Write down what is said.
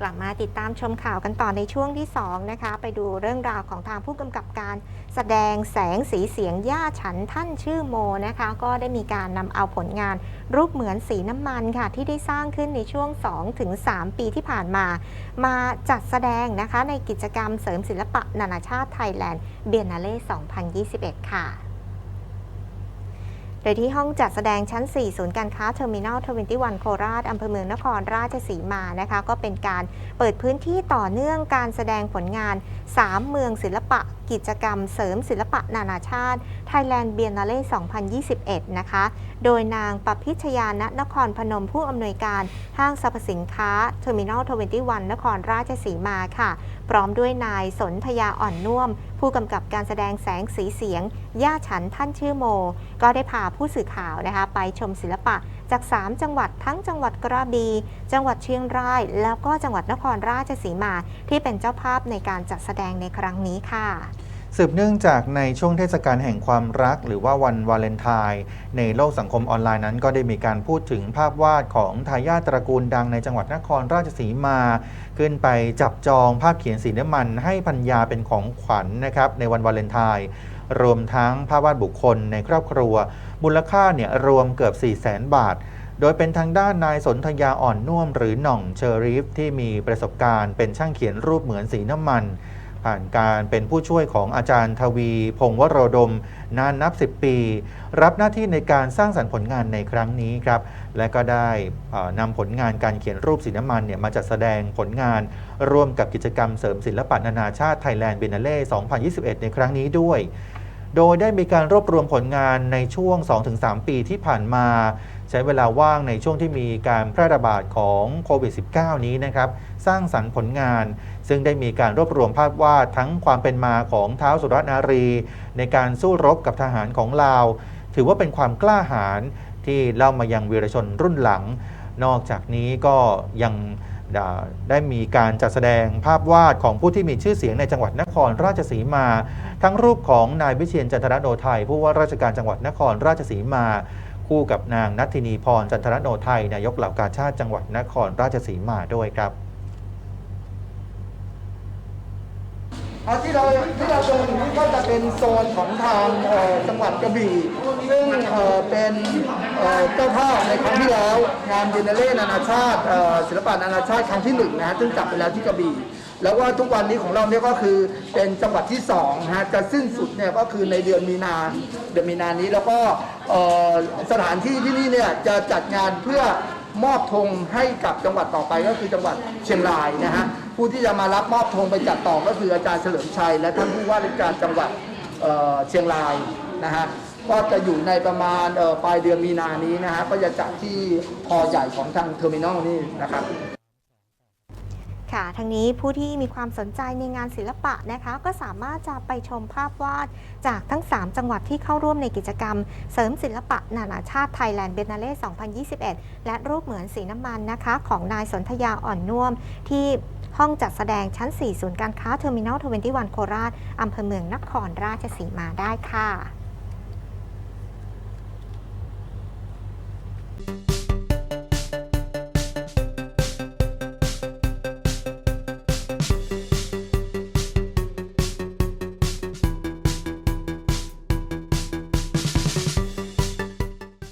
กลับมาติดตามชมข่าวกันต่อในช่วงที่ 2 นะคะ ไปดูเรื่องราวของทางผู้กำกับการแสดงแสงสีเสียงย่าฉันท่านชื่อโมนะคะ ก็ได้มีการนำเอาผลงานรูปเหมือนสีน้ำมันค่ะ ที่ได้สร้างขึ้นในช่วง 2-3 ปีที่ผ่านมา มาจัดแสดงนะคะในกิจกรรมเสริมศิลปะนานาชาติไทยแลนด์เบียนนาเล่ 2021 ค่ะ โดยที่ห้องจัดแสดงชั้น 4 ศูนย์การค้าเทอร์มินอล21 โคราชอำเภอเมืองนครราชสีมานะคะ ก็เป็นการเปิดพื้นที่ต่อเนื่องการแสดงผลงาน 3 เมืองศิลปะกิจกรรมเสริมศิลปะนานาชาติ Thailand Biennale 2021 นะคะ โดยนางปพิชยาณนครพนมผู้อำนวยการห้างสรรพสินค้าเทอร์มินอล21 นครราชสีมาค่ะ พร้อมด้วยนายสนธยาอ่อนน่วมผู้กำกับการแสดงแสงสีเสียง ย่าฉันท่านชื่อโม ก็ได้พาผู้สื่อข่าวนะคะ ไปชมศิลปะจาก 3 จังหวัดทั้งจังหวัดกระบี่จังหวัดเชียงราย แล้วก็จังหวัดนครราชสีมา ที่เป็นเจ้าภาพในการจัดแสดงในครั้งนี้ค่ะ สืบเนื่องจากในช่วงเทศกาลแห่งความรัก หรือว่าวันวาเลนไทน์ในโลกสังคมออนไลน์นั้น ก็ได้มีการพูดถึงภาพวาดของทายาทตระกูลดังในจังหวัดนครราชสีมา ขึ้นไปจับจองภาพเขียนสีน้ำมัน ให้พัญญาเป็นของขวัญนะครับในวันวาเลนไทน์รวมทั้งภาพวาดบุคคลในครอบครัว มูลค่าเนี่ยรวมเกือบ 4 0 0แสนบาทโดยเป็นทางด้านนายสนธยาอ่อนน่วมหรือหน่องเชอรีฟที่มีประสบการณ์เป็นช่างเขียนรูปเหมือนสีน้ำมัน ผ่านการเป็นผู้ช่วยของอาจารย์ทวี พงศ์วโรดม นานนับ 10 ปี รับหน้าที่ในการสร้างสรรค์ผลงานในครั้งนี้ครับ และก็ได้นำผลงานการเขียนรูปสีน้ำมันเนี่ยมาจัดแสดงผลงาน ร่วมกับกิจกรรมเสริมศิลปะนานาชาติไทยแลนด์เบนเล่ 2021 ในครั้งนี้ด้วย โดยได้มีการรวบรวมผลงานในช่วง 2-3 ปีที่ผ่านมา ใช้เวลาว่างในช่วงที่มีการแพร่ระบาดของโควิด -19 นี้นะครับ สร้างสรรค์ผลงาน ซึ่งได้มีการรวบรวมภาพวาดทั้งความเป็นมาของเท้าวสุรนารี ในการสู้รบกับทหารของลาว ถือว่าเป็นความกล้าหาญที่เล่ามายังวีรชนรุ่นหลัง นอกจากนี้ก็ยังได้มีการจัดแสดงภาพวาดของผู้ที่มีชื่อเสียงในจังหวัดนครราชสีมา ทั้งรูปของนายวิเชียนจันทรโนไทยผู้ว่าราชการจังหวัดนครราชสีมา คู่กับนางนัทธินีพรจันทรโนไทยนายกเหล่ากาชาติจังหวัดนครราชสีมาด้วยครับเอาที่เราที่เราเดินนี่ก็จะเป็นโซนของทางจังหวัดกระบี่ซึ่งเป็นเจ้าภาพในครั้งที่แล้วงานเดนเล่นานาชาติศิลปะนานาชาติครั้งที่หนึ่งนะฮะซึ่งจัดไปแล้วที่กระบี่ แล้วก็ทุกวันนี้ของเราเนี่ยก็คือเป็นจังหวัดที่สองนะฮะจะสิ้นสุดเนี่ยก็คือในเดือนมีนาเดือนมีนานี้แล้วก็สถานที่ที่นี่เนี่ยจะจัดงานเพื่อมอบธงให้กับจังหวัดต่อไปก็คือจังหวัดเชียงรายนะฮะผู้ที่จะมารับมอบธงไปจัดต่อก็คืออาจารย์เฉลิมชัย และท่านผู้ว่าราชการจังหวัดเชียงรายนะฮะก็จะอยู่ในประมาณปลายเดือนมีนานี้นะฮะก็จะจัดที่ฮอใหญ่ของทางเทอร์มินอลนี่นะครับ ค่ะทั้งนี้ผู้ที่มีความสนใจในงานศิลปะนะคะ ก็สามารถจะไปชมภาพวาด จากทั้ง 3 จังหวัดที่เข้าร่วมในกิจกรรม เสริมศิลปะนานาชาติไทยแลนด์เบนาเล่2021 และรูปเหมือนสีน้ำมันนะคะ ของนายสนธยาอ่อนน่วมที่ห้องจัดแสดงชั้น 4 ศูนย์การค้าเทอร์มินอล21 โคราชอำเภอเมืองนครราชสีมาได้ค่ะ